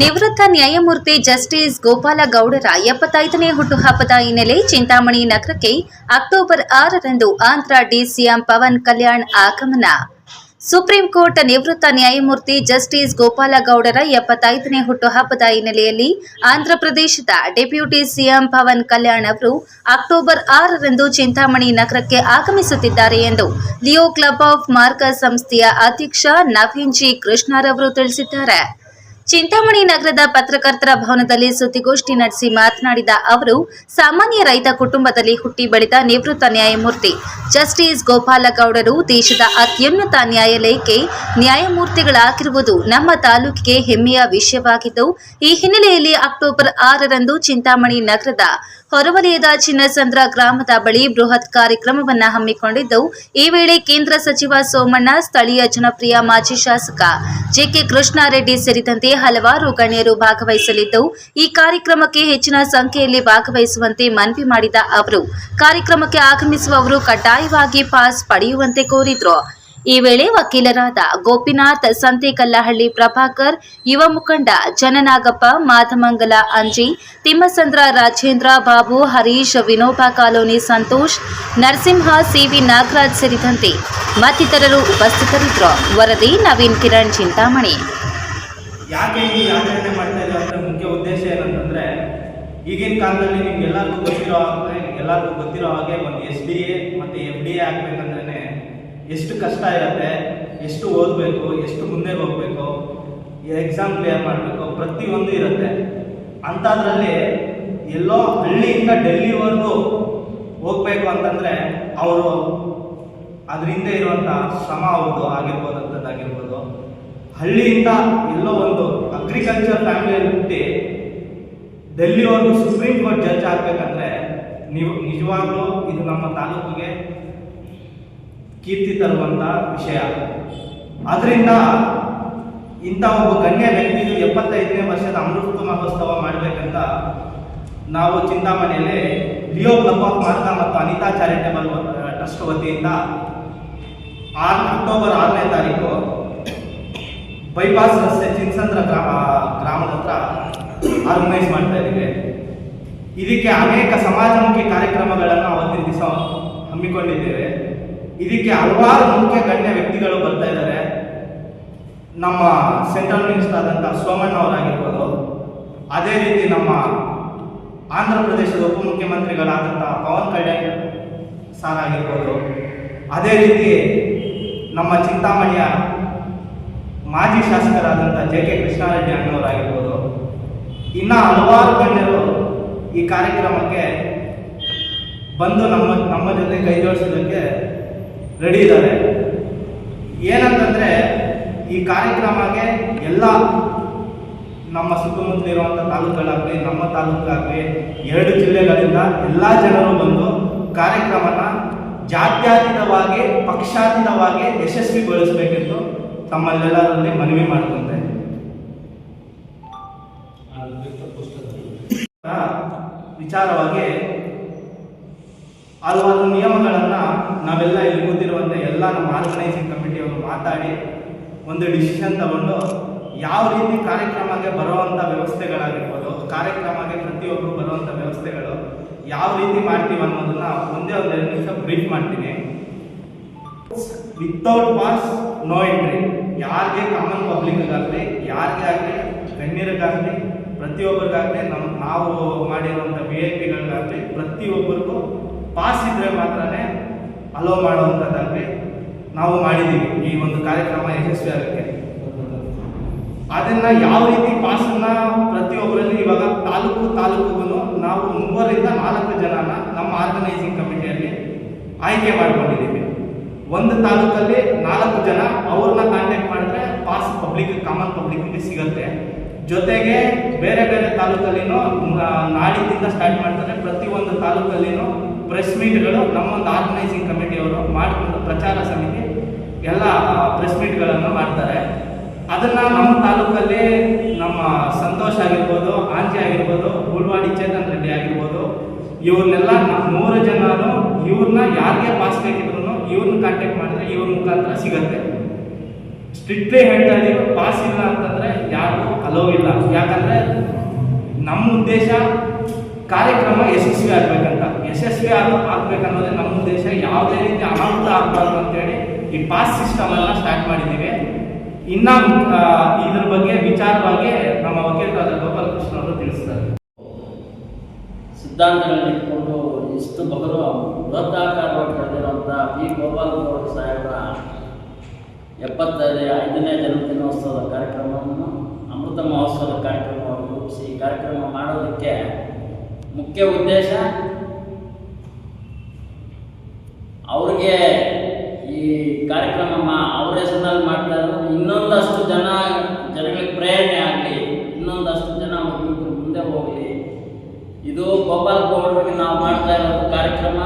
ನಿವೃತ್ತ ನ್ಯಾಯಮೂರ್ತಿ ಜಸ್ಟಿಸ್ ಗೋಪಾಲ ಗೌಡರ ಎಪ್ಪತ್ತೈದನೇ ಹುಟ್ಟುಹಬ್ಬದ ಹಿನ್ನೆಲೆ ಚಿಂತಾಮಣಿ ನಗರಕ್ಕೆ ಅಕ್ಟೋಬರ್ ಆರರಂದು ಆಂಧ್ರ ಡಿಸಿಎಂ ಪವನ್ ಕಲ್ಯಾಣ್ ಆಗಮನ. ಸುಪ್ರೀಂ ಕೋರ್ಟ್ ನಿವೃತ್ತ ನ್ಯಾಯಮೂರ್ತಿ ಜಸ್ಟಿಸ್ ಗೋಪಾಲ ಗೌಡರ ಎಪ್ಪತ್ತೈದನೇ ಹುಟ್ಟುಹಬ್ಬದ ಹಿನ್ನೆಲೆಯಲ್ಲಿ ಆಂಧ್ರಪ್ರದೇಶದ ಡೆಪ್ಯೂಟಿ ಸಿಎಂ ಪವನ್ ಕಲ್ಯಾಣ್ ಅವರು ಅಕ್ಟೋಬರ್ ಆರರಂದು ಚಿಂತಾಮಣಿ ನಗರಕ್ಕೆ ಆಗಮಿಸುತ್ತಿದ್ದಾರೆ ಎಂದು ಲಿಯೋ ಕ್ಲಬ್ ಆಫ್ ಮಾರ್ಕಸ್ ಸಂಸ್ಥೆಯ ಅಧ್ಯಕ್ಷ ನವೀನ್ ಜಿ ಕೃಷ್ಣರವರು ತಿಳಿಸಿದ್ದಾರೆ. ಚಿಂತಾಮಣಿ ನಗರದ ಪತ್ರಕರ್ತರ ಭವನದಲ್ಲಿ ಸುದ್ದಿಗೋಷ್ಠಿ ನಡೆಸಿ ಮಾತನಾಡಿದ ಅವರು, ಸಾಮಾನ್ಯ ರೈತ ಕುಟುಂಬದಲ್ಲಿ ಹುಟ್ಟಿ ಬೆಳೆದ ನಿವೃತ್ತ ನ್ಯಾಯಮೂರ್ತಿ ಜಸ್ಟಿಸ್ ಗೋಪಾಲಗೌಡರು ದೇಶದ ಅತ್ಯುನ್ನತ ನ್ಯಾಯಾಲಯಕ್ಕೆ ನ್ಯಾಯಮೂರ್ತಿಗಳಾಗಿರುವುದು ನಮ್ಮ ತಾಲೂಕಿಗೆ ಹೆಮ್ಮೆಯ ವಿಷಯವಾಗಿದ್ದು, ಈ ಹಿನ್ನೆಲೆಯಲ್ಲಿ ಅಕ್ಟೋಬರ್ ಆರರಂದು ಚಿಂತಾಮಣಿ ನಗರದ ಹೊರವಲಯದ ಚಿನ್ನಸಂದ್ರ ಗ್ರಾಮದ ಬಳಿ ಬೃಹತ್ ಕಾರ್ಯಕ್ರಮವನ್ನು ಹಮ್ಮಿಕೊಂಡಿದ್ದವು. ಈ ವೇಳೆ ಕೇಂದ್ರ ಸಚಿವ ಸೋಮಣ್ಣ, ಸ್ಥಳೀಯ ಜನಪ್ರಿಯ ಮಾಜಿ ಶಾಸಕ ಜೆಕೆ ಕೃಷ್ಣಾರೆಡ್ಡಿ ಸೇರಿದಂತೆ ಹಲವಾರು ಗಣ್ಯರು ಭಾಗವಹಿಸಲಿದ್ದವು. ಈ ಕಾರ್ಯಕ್ರಮಕ್ಕೆ ಹೆಚ್ಚಿನ ಸಂಖ್ಯೆಯಲ್ಲಿ ಭಾಗವಹಿಸುವಂತೆ ಮನವಿ ಮಾಡಿದ ಅವರು, ಕಾರ್ಯಕ್ರಮಕ್ಕೆ ಆಗಮಿಸುವವರು ಕಡ್ಡಾಯವಾಗಿ ಪಾಸ್ ಪಡೆಯುವಂತೆ ಕೋರಿದ್ರು. ಈ ವೇಳೆ ವಕೀಲರಾದ ಗೋಪಿನಾಥ್, ಸಂತೇಕಲ್ಲಹಳ್ಳಿ ಪ್ರಭಾಕರ್, ಯುವ ಮುಖಂಡ ಜನನಾಗಪ್ಪ, ಮಾಧಮಂಗಲ ಅಂಜಿ, ತಿಮ್ಮಸಂದ್ರ ರಾಜೇಂದ್ರ ಬಾಬು, ಹರೀಶ್, ವಿನೋಬ ಕಾಲೋನಿ ಸಂತೋಷ್, ನರಸಿಂಹ, ಸಿವಿ ನಾಗರಾಜ್ ಸೇರಿದಂತೆ ಮತ್ತಿತರರು ಉಪಸ್ಥಿತರಿದ್ದರು. ವರದಿ ನವೀನ್ ಕಿರಣ್, ಚಿಂತಾಮಣಿ. ಯಾಕೆ ಈ ಮಾಡ್ತಾ ಮುಖ್ಯ ಉದ್ದೇಶ ಏನಂತಂದ್ರೆ, ಈಗಿನ ಕಾಲದಲ್ಲಿ ನಿಮ್ಗೆಲ್ಲರಿಗೂ ಗೊತ್ತಿರೋ ಎಲ್ಲರಿಗೂ ಗೊತ್ತಿರೋ ಹಾಗೆ ಒಂದು ಎಸ್ ಡಿ ಎ ಮತ್ತು ಎಫ್ ಡಿ ಎ ಆಗ್ಬೇಕಂದ್ರೆ ಎಷ್ಟು ಕಷ್ಟ ಇರುತ್ತೆ, ಎಷ್ಟು ಓದಬೇಕು, ಎಷ್ಟು ಮುಂದೆ ಹೋಗ್ಬೇಕು ಎಕ್ಸಾಮ್ ಕ್ಲಿಯರ್ ಮಾಡಬೇಕು, ಪ್ರತಿಯೊಂದು ಇರುತ್ತೆ. ಅಂಥದ್ರಲ್ಲಿ ಎಲ್ಲೋ ಹಳ್ಳಿಯಿಂದ ಡೆಲ್ಲಿವರೆಗೂ ಹೋಗ್ಬೇಕು ಅಂತಂದರೆ ಅವರು ಅದ್ರ ಹಿಂದೆ ಇರುವಂಥ ಶ್ರಮ ಅವ್ರದ್ದು ಆಗಿರ್ಬೋದು, ಅಂಥದ್ದಾಗಿರ್ಬೋದು. ಹಳ್ಳಿಯಿಂದ ಎಲ್ಲೋ ಒಂದು ಅಗ್ರಿಕಲ್ಚರ್ ಫ್ಯಾಮಿಲಿಯಲ್ಲಿ ಹುಟ್ಟಿ ಡೆಲ್ಲಿವರೆಗೂ ಸುಪ್ರೀಂ ಕೋರ್ಟ್ ಜಡ್ಜ್ ಆಗಬೇಕಂದ್ರೆ ನೀವು ನಿಜವಾಗ್ಲೂ ಇದು ನಮ್ಮ ತಾಲೂಕಿಗೆ ಕೀರ್ತಿ ತರುವಂತ ವಿಷಯ. ಆದ್ರಿಂದ ಇಂಥ ಒಬ್ಬ ಗಣ್ಯ ವ್ಯಕ್ತಿಯು ಎಪ್ಪತ್ತೈದನೇ ವರ್ಷದ ಅಮೃತ ಮಹೋತ್ಸವ ಮಾಡಬೇಕಂತ ನಾವು ಚಿಂತಾಮಣಿಯಲ್ಲಿ ಲಿಯೋ ಕ್ಲಬ್ ಆಫ್ ಮಾರ್ಗ ಮತ್ತು ಅನಿತಾ ಚಾರಿಟೇಬಲ್ ಟ್ರಸ್ಟ್ ವತಿಯಿಂದ ಆರು ಅಕ್ಟೋಬರ್ ಆರನೇ ತಾರೀಕು ಬೈಪಾಸ್ ರಸ್ತೆ ಚಿನ್ಸಂದ್ರ ಗ್ರಾಮ ಗ್ರಾಮದ ಹತ್ರ ಆರ್ಗನೈಸ್ ಮಾಡ್ತಾ ಇದ್ದೀವಿ. ಇದಕ್ಕೆ ಅನೇಕ ಸಮಾಜಮುಖಿ ಕಾರ್ಯಕ್ರಮಗಳನ್ನು ಅವತ್ತಿನ ದಿವಸ ಹಮ್ಮಿಕೊಂಡಿದ್ದೇವೆ. ಇದಕ್ಕೆ ಹಲವಾರು ಮುಖ್ಯ ಗಣ್ಯ ವ್ಯಕ್ತಿಗಳು ಬರ್ತಾ ಇದ್ದಾರೆ. ನಮ್ಮ ಸೆಂಟ್ರಲ್ ಮಿನಿಸ್ಟರ್ ಆದಂತಹ ಸೋಮಣ್ಣ ಅವರಾಗಿರ್ಬೋದು. ಅದೇ ರೀತಿ ನಮ್ಮ ಆಂಧ್ರ ಪ್ರದೇಶದ ಉಪಮುಖ್ಯಮಂತ್ರಿಗಳಾದಂತಹ ಪವನ್ ಕಲ್ಯಾಣ್ ಸಾರ್ ಆಗಿರ್ಬೋದು. ಅದೇ ರೀತಿ ನಮ್ಮ ಚಿಂತಾಮಣಿಯ ಮಾಜಿ ಶಾಸಕರಾದಂಥ ಜೆ ಕೆ ಕೃಷ್ಣಾರೆಡ್ಡಿ ಅಣ್ಣವರಾಗಿರ್ಬೋದು. ಇನ್ನು ಹಲವಾರು ಗಣ್ಯರು ಈ ಕಾರ್ಯಕ್ರಮಕ್ಕೆ ಬಂದು ನಮ್ಮ ನಮ್ಮ ಜೊತೆ ಕೈ ಜೋಡಿಸೋದಕ್ಕೆ ರೆಡಿ ಇದ್ದಾರೆ. ಏನಂತಂದ್ರೆ ಈ ಕಾರ್ಯಕ್ರಮಕ್ಕೆ ಎಲ್ಲ ನಮ್ಮ ಸುತ್ತಮುತ್ತಲಿರುವಂಥ ತಾಲೂಕುಗಳಾಗಲಿ ನಮ್ಮ ತಾಲೂಕಾಗಲಿ ಎರಡು ಜಿಲ್ಲೆಗಳಿಂದ ಎಲ್ಲ ಜನರು ಬಂದು ಕಾರ್ಯಕ್ರಮನ ಜಾತ್ಯಾತೀತವಾಗಿ ಪಕ್ಷಾತೀತವಾಗಿ ಯಶಸ್ವಿಗೊಳಿಸಬೇಕೆಂದು ತಮ್ಮಲ್ಲೆಲ್ಲರಲ್ಲಿ ಮನವಿ ಮಾಡ್ಕೊಂತೆ ವಿಚಾರವಾಗಿ ಹಲವಾರು ನಿಯಮಗಳನ್ನು ನಾವೆಲ್ಲ ಇಲ್ಲಿ ಕೂತಿರುವಂಥ ಎಲ್ಲ ನಮ್ಮ ಆರ್ಗನೈಸಿಂಗ್ ಕಮಿಟಿಯವರು ಮಾತಾಡಿ ಒಂದು ಡಿಸಿಷನ್ ತಗೊಂಡು ಯಾವ ರೀತಿ ಕಾರ್ಯಕ್ರಮಕ್ಕೆ ಬರುವಂಥ ವ್ಯವಸ್ಥೆಗಳಾಗಿರ್ಬೋದು, ಕಾರ್ಯಕ್ರಮಕ್ಕೆ ಪ್ರತಿಯೊಬ್ಬರು ಬರುವಂಥ ವ್ಯವಸ್ಥೆಗಳು ಯಾವ ರೀತಿ ಮಾಡ್ತೀವಿ ಅನ್ನೋದನ್ನು ಒಂದೇ ಒಂದು ಎರಡು ನಿಮಿಷ ಬ್ರೀಫ್ ಮಾಡ್ತೀನಿ. ವಿತೌಟ್ ಪಾಸ್ ನೋ ಎಂಟ್ರಿ ಯಾರಿಗೆ ಕಾಮನ್ ಪಬ್ಲಿಕ್ಗಾಗಲಿ ಯಾರಿಗೆ ಆಗಲಿ, ಗಣ್ಯರಿಗಾಗಲಿ, ಪ್ರತಿಯೊಬ್ಬರಿಗಾಗಲಿ ನಮ್ಮ ನಾವು ಮಾಡಿರುವಂಥ ವಿ ಐ ಪಿಗಳಿಗಾಗಲಿ ಪ್ರತಿಯೊಬ್ಬರಿಗೂ ಪಾಸ್ ಇದ್ರೆ ಮಾತ್ರನೇ ಅಲೋ ಮಾಡುವಂಥದ್ದಾಗಲಿ ನಾವು ಮಾಡಿದ್ದೀವಿ. ಈ ಒಂದು ಕಾರ್ಯಕ್ರಮ ಯಶಸ್ವಿ ಆಗುತ್ತೆ ಅದನ್ನ ಯಾವ ರೀತಿ ಪಾಸನ್ನ ಪ್ರತಿಯೊಬ್ಬರಲ್ಲಿ ಇವಾಗ ತಾಲೂಕು ತಾಲೂಕುಗೂ ನಾವು ಮೂವರಿಂದ ನಾಲ್ಕು ಜನನ ನಮ್ಮ ಆರ್ಗನೈಸಿಂಗ್ ಕಮಿಟಿಯಲ್ಲಿ ಆಯ್ಕೆ ಮಾಡ್ಕೊಂಡಿದ್ದೀವಿ. ಒಂದು ತಾಲೂಕಲ್ಲಿ ನಾಲ್ಕು ಜನ ಅವ್ರನ್ನ ಕಾಂಟ್ಯಾಕ್ಟ್ ಮಾಡಿದ್ರೆ ಪಾಸ್ ಪಬ್ಲಿಕ್ ಕಾಮನ್ ಪಬ್ಲಿಕ್ಗೆ ಸಿಗುತ್ತೆ. ಜೊತೆಗೆ ಬೇರೆ ಬೇರೆ ತಾಲೂಕಲ್ಲಿನೂ ನಾಡಿದ್ದಿಂದ ಸ್ಟಾರ್ಟ್ ಮಾಡ್ತಾರೆ. ಪ್ರತಿಯೊಂದು ತಾಲೂಕಲ್ಲಿನೂ ಪ್ರೆಸ್ ಮೀಟ್ಗಳು ನಮ್ಮೊಂದು ಆರ್ಗನೈಸಿಂಗ್ ಕಮಿಟಿಯವರು ಮಾಡಿಕೊಂಡು ಪ್ರಚಾರ ಸಮಿತಿ, ಎಲ್ಲ ಪ್ರೆಸ್ ಮೀಟ್ಗಳನ್ನು ಮಾಡ್ತಾರೆ. ಅದನ್ನ ನಮ್ಮ ತಾಲೂಕಲ್ಲಿ ನಮ್ಮ ಸಂತೋಷ್ ಆಗಿರ್ಬೋದು, ಆಂಜಿ ಆಗಿರ್ಬೋದು ಗುಲ್ವಾಡಿ ಚೇತನ್ ರೆಡ್ಡಿ ಆಗಿರ್ಬೋದು, ಇವ್ರನ್ನೆಲ್ಲ ಮೂರು ಜನನು ಇವ್ರನ್ನ ಯಾರಿಗೆ ಪಾಸ್ ಬೇಕಿದ್ರು ಇವ್ರನ್ನ ಕಾಂಟ್ಯಾಕ್ಟ್ ಮಾಡಿದ್ರೆ ಇವ್ರ ಮುಖಾಂತರ ಸಿಗತ್ತೆ. ಸ್ಟ್ರಿಕ್ಟ್ಲಿ ಹೇಳ್ತಾ ಇದೀವಿ ಪಾಸ್ ಇಲ್ಲ ಅಂತಂದ್ರೆ ಯಾರಿಗೂ ಅಲೋ ಇಲ್ಲ. ಯಾಕಂದ್ರೆ ನಮ್ಮ ಉದ್ದೇಶ ಕಾರ್ಯಕ್ರಮ ಯಶಸ್ವಿ ಆಗ್ಬೇಕಂತ ಯಶಸ್ವಿ ಆಗ ಆಗ್ಬೇಕನ್ನೋದೇ ನಮ್ಮ ಉದ್ದೇಶ. ಯಾವುದೇ ರೀತಿ ಅನಾಹುತ ಆಗಬಾರ್ದು ಅಂತೇಳಿ ಈ ಪಾಸ್ ಸಿಸ್ಟಮ್ ಸ್ಟಾರ್ಟ್ ಮಾಡಿದ್ದೀವಿ. ಇನ್ನ ಇದ್ರ ಬಗ್ಗೆ ವಿಚಾರವಾಗಿ ನಮ್ಮ ವಕೀಲರಾದ ಗೋಪಾಲಕೃಷ್ಣ ಅವರು ತಿಳಿಸ್ತಾರೆ. ಸಿದ್ಧಾಂತಗಳಲ್ಲಿ ಇಟ್ಕೊಂಡು ಇಷ್ಟು ಬಹಳ ದೊಡ್ಡ ಪಿ. ಗೋಪಾಲ್ ಗೌಡ ಸಾಹೇಬರ ಎಪ್ಪತ್ತೈದು ಐದನೇ ಜನ್ಮದಿನೋತ್ಸವದ ಕಾರ್ಯಕ್ರಮವನ್ನು, ಅಮೃತ ಮಹೋತ್ಸವದ ಕಾರ್ಯಕ್ರಮವನ್ನು ರೂಪಿಸಿ ಈ ಕಾರ್ಯಕ್ರಮ ಮಾಡೋದಕ್ಕೆ ಮುಖ್ಯ ಉದ್ದೇಶ ಅವ್ರಿಗೆ ಈ ಕಾರ್ಯಕ್ರಮ ಅವ್ರ ಹೆಸರಿನಲ್ಲಿ ಮಾಡ್ತಾ ಇರೋದು ಇನ್ನೊಂದಷ್ಟು ಜನ ಜನಗಳಿಗೆ ಪ್ರೇರಣೆ ಆಗಲಿ, ಇನ್ನೊಂದಷ್ಟು ಜನ ಮುಂದೆ ಹೋಗಲಿ. ಇದು ಗೋಪಾಲ್ ಗೌಡರಿಗೆ ನಾವು ಮಾಡ್ತಾ ಇರೋ ಕಾರ್ಯಕ್ರಮ,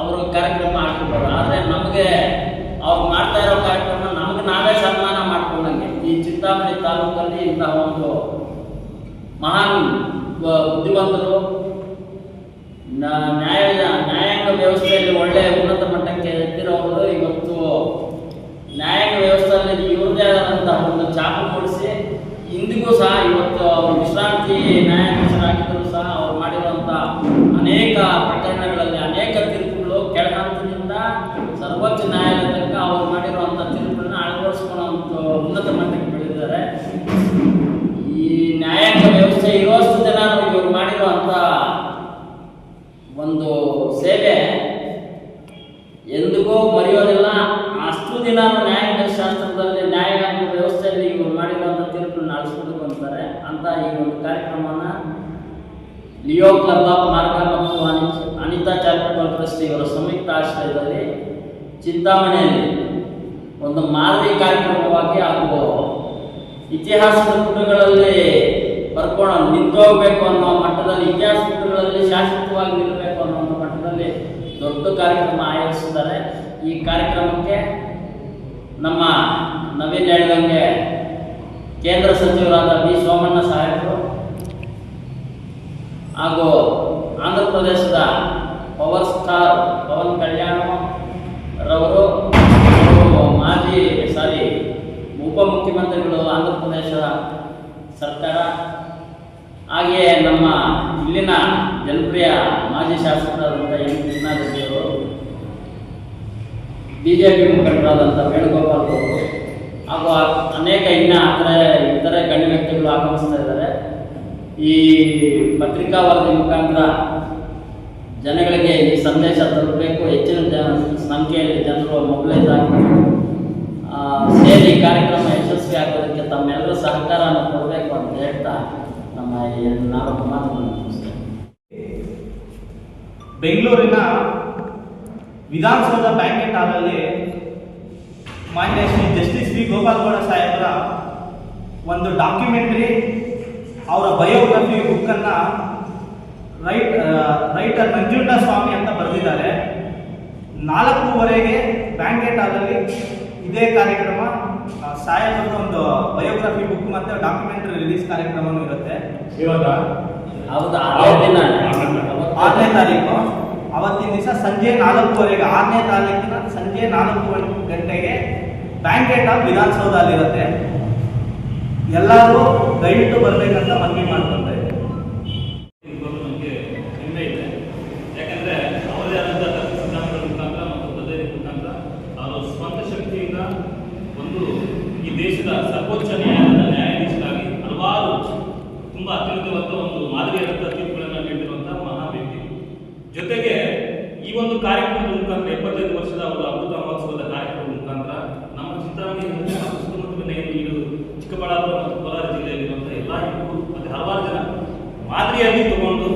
ಅವರು ಕಾರ್ಯಕ್ರಮ ಆಗ್ತಿರ್ಬೋದು ಆದರೆ ನಮಗೆ ಅವ್ರು ಮಾಡ್ತಾ ಇರೋ ಕಾರ್ಯಕ್ರಮ ನಮಗೆ ನಾವೇ ಸನ್ಮಾನ ಮಾಡ್ಕೊಂಡಂಗೆ. ಈ ಚಿಂತಾಮಣಿ ತಾಲೂಕಲ್ಲಿ ಇಂತಹ ಒಂದು ಮಹಾನ್ ಬುದ್ಧಿವಂತರು ನ್ಯಾಯ ವ್ಯವಸ್ಥೆಯಲ್ಲಿ ಒಳ್ಳೆ ಉನ್ನತ ಮಟ್ಟಕ್ಕೆ ಎತ್ತಿರೋರು ಇವತ್ತು ನ್ಯಾಯಾಂಗ ವ್ಯವಸ್ಥೆಯಲ್ಲಿ ಇವ್ರದೇ ಆದಂತಹ ಒಂದು ಚಾಪು ಮೂಡಿಸಿ ಇಂದಿಗೂ ಸಹ ಇವತ್ತು ಅವರು ವಿಶ್ರಾಂತಿ ನ್ಯಾಯಾಧೀಶರಾಗಿದ್ದರೂ ಸಹ ಅವ್ರು ಮಾಡಿರುವಂಥ ಅನೇಕ ಪ್ರಕರಣಗಳಲ್ಲಿ ಅನೇಕ ತೀರ್ಪುಗಳು ಕೆಳಹಂತದಿಂದ ಸರ್ವೋಚ್ಚ ನ್ಯಾಯಾಲಯ ತನಕ ಅವ್ರು ಮಾಡಿರುವಂಥ ತೀರ್ಪುಗಳನ್ನ ಅಳವಡಿಸ್ಕೊಳ್ಳುವಂಥ ಉನ್ನತ ಮಟ್ಟಕ್ಕೆ ಬೆಳೆದಿದ್ದಾರೆ ಈ ನ್ಯಾಯಾಂಗ ವ್ಯವಸ್ಥೆ ಇರುವಷ್ಟು ಜನ ಇವರು ಮಾಡಿರುವಂಥ ಒಂದು ಸೇವೆ ಎಂದಿಗೂ ಮರೆಯೋದಿಲ್ಲ ಅಷ್ಟು ದಿನ ನ್ಯಾಯಾಂಗ ಶಾಸ್ತ್ರದಲ್ಲಿ ನ್ಯಾಯಾಂಗ ವ್ಯವಸ್ಥೆಯಲ್ಲಿ ಇವರು ಮಾಡಿರುವಂಥ ತೀರ್ಪನ್ನು ಅಳಿಸ್ಬೇಕು ಅಂತಾರೆ ಅಂತ ಈ ಒಂದು ಕಾರ್ಯಕ್ರಮನ ಲಿಯೋ ಕ್ಲಬ್ ಆಫ್ ಮಾರ್ಗ ಮತ್ತು ಅನಿ ಅನಿತಾ ಚಾರಿಟಬಲ್ ಟ್ರಸ್ಟ್ ಇವರ ಸಂಯುಕ್ತ ಆಶ್ರಯದಲ್ಲಿ ಚಿಂತಾಮಣಿಯಲ್ಲಿ ಒಂದು ಮಾದರಿ ಕಾರ್ಯಕ್ರಮವಾಗಿ ಹಾಗೂ ಇತಿಹಾಸದ ಪುಟಗಳಲ್ಲಿ ಬರ್ಕೊಂಡು ನಿಂತೋಗ್ಬೇಕು ಅನ್ನೋ ಮಟ್ಟದಲ್ಲಿ, ಇತಿಹಾಸ ಪುಟಗಳಲ್ಲಿ ಶಾಶ್ವತವಾಗಿ ನಿಲ್ಲಬೇಕು ಅನ್ನೋ ಒಂದು ಮಟ್ಟದಲ್ಲಿ ದೊಡ್ಡ ಕಾರ್ಯಕ್ರಮ ಆಯೋಜಿಸಿದ್ದಾರೆ. ಈ ಕಾರ್ಯಕ್ರಮಕ್ಕೆ ನಮ್ಮ ನವೀನ್ ಹೇಳಿದಂಗೆ ಕೇಂದ್ರ ಸಚಿವರಾದ ಬಿ ಸೋಮಣ್ಣ ಸಾಹೇಬರು ಹಾಗೂ ಆಂಧ್ರ ಪ್ರದೇಶದ ಪವರ್ ಸ್ಟಾರ್ ಉಪಮುಖ್ಯಮಂತ್ರಿಗಳು ಆಂಧ್ರ ಪ್ರದೇಶದ ಸರ್ಕಾರ, ಹಾಗೆಯೇ ನಮ್ಮ ಇಲ್ಲಿನ ಜನಪ್ರಿಯ ಮಾಜಿ ಶಾಸಕರಾದಂಥ ಎಂ. ಕೃಷ್ಣಾರೆಡ್ಡಿಯವರು ಬಿ ಜೆ ಪಿ ಮುಖಂಡರಾದಂಥ ವೇಣುಗೋಪಾಲ್ ಅವರು, ಹಾಗೂ ಅನೇಕ ಇನ್ನ ಅಂದರೆ ಇತರೆ ಗಣ್ಯ ವ್ಯಕ್ತಿಗಳು ಆಗಮಿಸ್ತಾ ಇದ್ದಾರೆ. ಈ ಪತ್ರಿಕಾ ವರದಿ ಮುಖಾಂತರ ಜನಗಳಿಗೆ ಈ ಸಂದೇಶ ತಲುಪಬೇಕು ಹೆಚ್ಚಿನ ಜನ ಸಂಖ್ಯೆಯಲ್ಲಿ ಜನರು ಮೊಬೈಲ್ ಆಗಬೇಕು ಆ, ಸೇರಿ ಈ ಕಾರ್ಯಕ್ರಮ ಯಶಸ್ವಿ ಆಗೋದಕ್ಕೆ ತಮ್ಮೆಲ್ಲರ ಸಹಕಾರವನ್ನು ಕೊಡಬೇಕು ಅಂತ ಹೇಳ್ತಾ ನಮ್ಮ ನಾಲ್ಕು ಮಾತುಗಳನ್ನು ಬೆಂಗಳೂರಿನ ವಿಧಾನಸೌಧ ಬ್ಯಾಂಕೆಟ್ ಹಾಲಲ್ಲಿ ಮಾನ್ಯ ಶ್ರೀ ಜಸ್ಟಿಸ್ ವಿ ಗೋಪಾಲ್ಗೌಡ ಸಾಹೇಬರ ಒಂದು ಡಾಕ್ಯುಮೆಂಟ್ರಿ, ಅವರ ಬಯೋಗ್ರಫಿ ಬುಕ್ಕನ್ನು ರೈಟ್ ರೈಟರ್ ನಂಜುಂಡ ಸ್ವಾಮಿ ಅಂತ ಬರೆದಿದ್ದಾರೆ. ನಾಲ್ಕೂವರೆಗೆ ಬ್ಯಾಂಕೆಟ್ ಹಾಲಲ್ಲಿ ಇದೇ ಕಾರ್ಯಕ್ರಮ ಅವರು ಒಂದು ಬಯೋಗ್ರಫಿ ಬುಕ್ ಮತ್ತು ಡಾಕ್ಯುಮೆಂಟರಿ ರಿಲೀಸ್ ಕಾರ್ಯಕ್ರಮನೂ ಇರುತ್ತೆ. ಇವಾಗ? ಹೌದಾ ಅದೇ ದಿನ. ಆರನೇ ತಾರೀಕು. ಅವತ್ತಿನ ದಿವಸ ಸಂಜೆ ನಾಲ್ಕೂವರೆಗೆ ಆರನೇ ತಾರೀಕಿನ ಸಂಜೆ ನಾಲ್ಕು ಗಂಟೆಗೆ ಬ್ಯಾಂಕೆಟ್ ಆಫ್ ವಿಧಾನಸೌಧ ಅಲ್ಲಿರುತ್ತೆ ಎಲ್ಲರೂ ದಯವಿಟ್ಟು ಬರಬೇಕಂತ ಮನವಿ ಮಾಡ್ಕೊತಾ ಇದ್ದೀನಿ ಇಬ್ಬರು ನಮಗೆ ಹೆಮ್ಮೆ ಇದೆ ಯಾಕಂದ್ರೆ ಅವರದೇ ಆದಂಥ ತತ್ವ ಸಿದ್ಧಾಂತಗಳ ಮುಖಾಂತರ ಮತ್ತು ಪದ್ಧತಿ ಮುಖಾಂತರ ಅವರ ಸ್ವಂತ ಶಕ್ತಿಯಿಂದ ಒಂದು ಈ ದೇಶದ ಸರ್ವೋಚ್ಚ ನ್ಯಾಯಾಲಯದ ನ್ಯಾಯಾಧೀಶರಾಗಿ ಹಲವಾರು ತುಂಬಾ ಅತ್ಯುನ್ನತವಾದ ಒಂದು ಮಾದರಿಯಾದಂಥ ತೀರ್ಪುಗಳನ್ನು ನೀಡಿರುವಂಥ ಮಹಾ ವ್ಯಕ್ತಿ ಜೊತೆಗೆ ಈ ಒಂದು ಕಾರ್ಯಕ್ರಮದ ಮುಖಾಂತರ ಎಪ್ಪತ್ತೈದು ವರ್ಷದ ಒಂದು ಅಮೃತ ಮಹೋತ್ಸವದ ಕಾರ್ಯಕ್ರಮದ ಮುಖಾಂತರ ನಮ್ಮ ಚಿಂತಾಮಣಿ ಸುತ್ತಮುತ್ತಲಿನ ಏನು ಇದು ಚಿಕ್ಕಬಳ್ಳಾಪುರ ಮತ್ತು ಕೋಲಾರ ಜಿಲ್ಲೆಯಲ್ಲಿರುವಂಥ ಎಲ್ಲ ಯುವಕರು ಮತ್ತೆ ಹಲವಾರು ಜನ ಮಾದರಿಯಾಗಿ ತಗೊಂಡು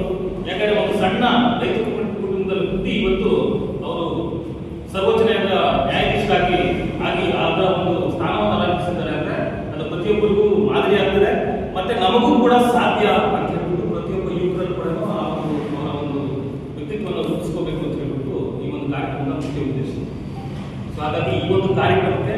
ಯಾಕಂದ್ರೆ ಒಂದು ಸಣ್ಣ ರೈತ ಕುಟುಂಬ- ಕುಟುಂಬದಲ್ಲಿ ಹುಟ್ಟಿ ಇವತ್ತು ಅವರು ಸರ್ವೋಚ್ಚ ನ್ಯಾಯಾಲಯದ ನ್ಯಾಯಾಧೀಶರಾಗಿ ಆಗಿ ಅದರ ಒಂದು ಸ್ಥಾನವನ್ನು ಅಲಂಕರಿಸಿದ್ದಾರೆ ಅಂದ್ರೆ ಅದು ಪ್ರತಿಯೊಬ್ಬರಿಗೂ ಮಾದರಿ ಆಗ್ತದೆ ಮತ್ತೆ ನಮಗೂ ಕೂಡ ಸಾಧ್ಯ ಅಂತ ಹೇಳ್ಬಿಟ್ಟು ಪ್ರತಿಯೊಬ್ಬ ಯುವಕರಲ್ಲೂ ಕೂಡ ಆ ಒಂದು ಅವರ ಒಂದು ವ್ಯಕ್ತಿತ್ವವನ್ನು ರೂಪಿಸ್ಕೋಬೇಕು ಅಂತ ಹೇಳ್ಬಿಟ್ಟು ಈ ಒಂದು ಕಾರ್ಯಕ್ರಮದ ಮುಖ್ಯ ಉದ್ದೇಶ. ಸೊ ಹಾಗಾಗಿ ಈ ಒಂದು ಕಾರ್ಯಕ್ರಮಕ್ಕೆ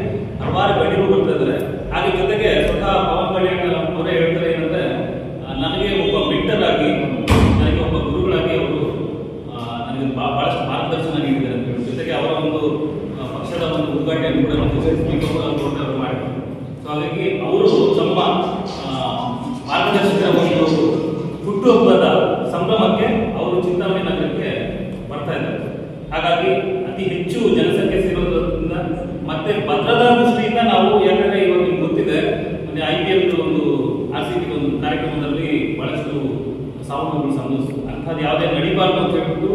ಸಾವು ನಮಗೆ ಸಂಭವಿಸ್ತು ಅಂಥದ್ದು ಯಾವುದೇ ನಡಿಬಾರ್ದು ಅಂತ ಹೇಳ್ಬಿಟ್ಟು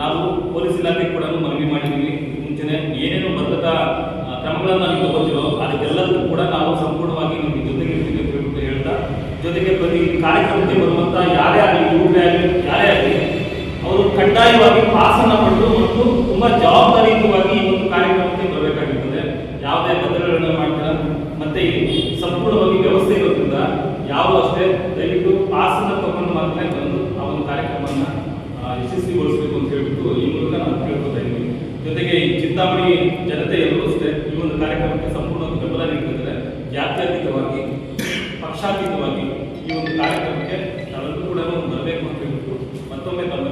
ನಾವು ಪೊಲೀಸ್ ಇಲಾಖೆ ಕೂಡ ಮನವಿ ಮಾಡಿದ್ದೀವಿ. ಮುಂಚೆನೆ ಏನೇನು ಭದ್ರತಾ ಕ್ರಮಗಳನ್ನು ನಾವು ತಗೋತಿರೋ ಅದಕ್ಕೆಲ್ಲದಕ್ಕೂ ಕೂಡ ನಾವು ಸಂಪೂರ್ಣವಾಗಿ ನಿಮಗೆ ಜೊತೆಗೆ ಇರ್ತೀವಿ ಅಂತ ಹೇಳ್ಬಿಟ್ಟು ಹೇಳ್ತಾ ಜೊತೆಗೆ ಪ್ರತಿ ಕಾರ್ಯಕ್ರಮಕ್ಕೆ ಬರುವಂಥ ಯಾರೇ ಆಗಲಿ ಯುವಕರೇ ಆಗಲಿ, ಯಾರೇ ಆಗಲಿ, ಅವರು ಕಡ್ಡಾಯವಾಗಿ ಪಾಸನ್ನು ಪಡೆದು ಮತ್ತು ತುಂಬ ಜವಾಬ್ದಾರಿಯುತವಾಗಿ ಈ ಒಂದು ಕಾರ್ಯಕ್ರಮಕ್ಕೆ ಬರಬೇಕಾಗಿರ್ತದೆ. ಯಾವುದೇ ಭದ್ರಗಳನ್ನು ಮಾಡ್ತೀರಾ, ಮತ್ತೆ ಸಂಪೂರ್ಣ ವ್ಯವಸ್ಥೆ ಇರೋದ್ರಿಂದ ಯಾವ ಅಷ್ಟೇ ದಯವಿಟ್ಟು ಪಾಸನ್ನ ತಗೊಂಡು ಮಾತ್ರ ಬಂದು ಆ ಒಂದು ಕಾರ್ಯಕ್ರಮವನ್ನ ಆ, ಯಶಸ್ವಿಗೊಳಿಸಬೇಕು ಅಂತ ಹೇಳ್ಬಿಟ್ಟು ಈ ಮೂಲಕ ನಾವು ಕೇಳ್ಕೊತಾ ಇದ್ದೀವಿ ಜೊತೆಗೆ ಈ ಚಿಂತಾಮಣಿ ಜನತೆ ಎಲ್ಲರೂ ಅಷ್ಟೇ ಈ ಒಂದು ಕಾರ್ಯಕ್ರಮಕ್ಕೆ ಸಂಪೂರ್ಣ ಬೆಂಬಲ ನೀಡಿದ್ರೆ ಜಾತ್ಯತೀತವಾಗಿ, ಪಕ್ಷಾತೀತವಾಗಿ ಈ ಒಂದು ಕಾರ್ಯಕ್ರಮಕ್ಕೆ ನಾವೆಲ್ಲರೂ ಕೂಡ ಬರಬೇಕು ಅಂತ ಹೇಳ್ಬಿಟ್ಟು ಮತ್ತೊಮ್ಮೆ ತಮ್ಮ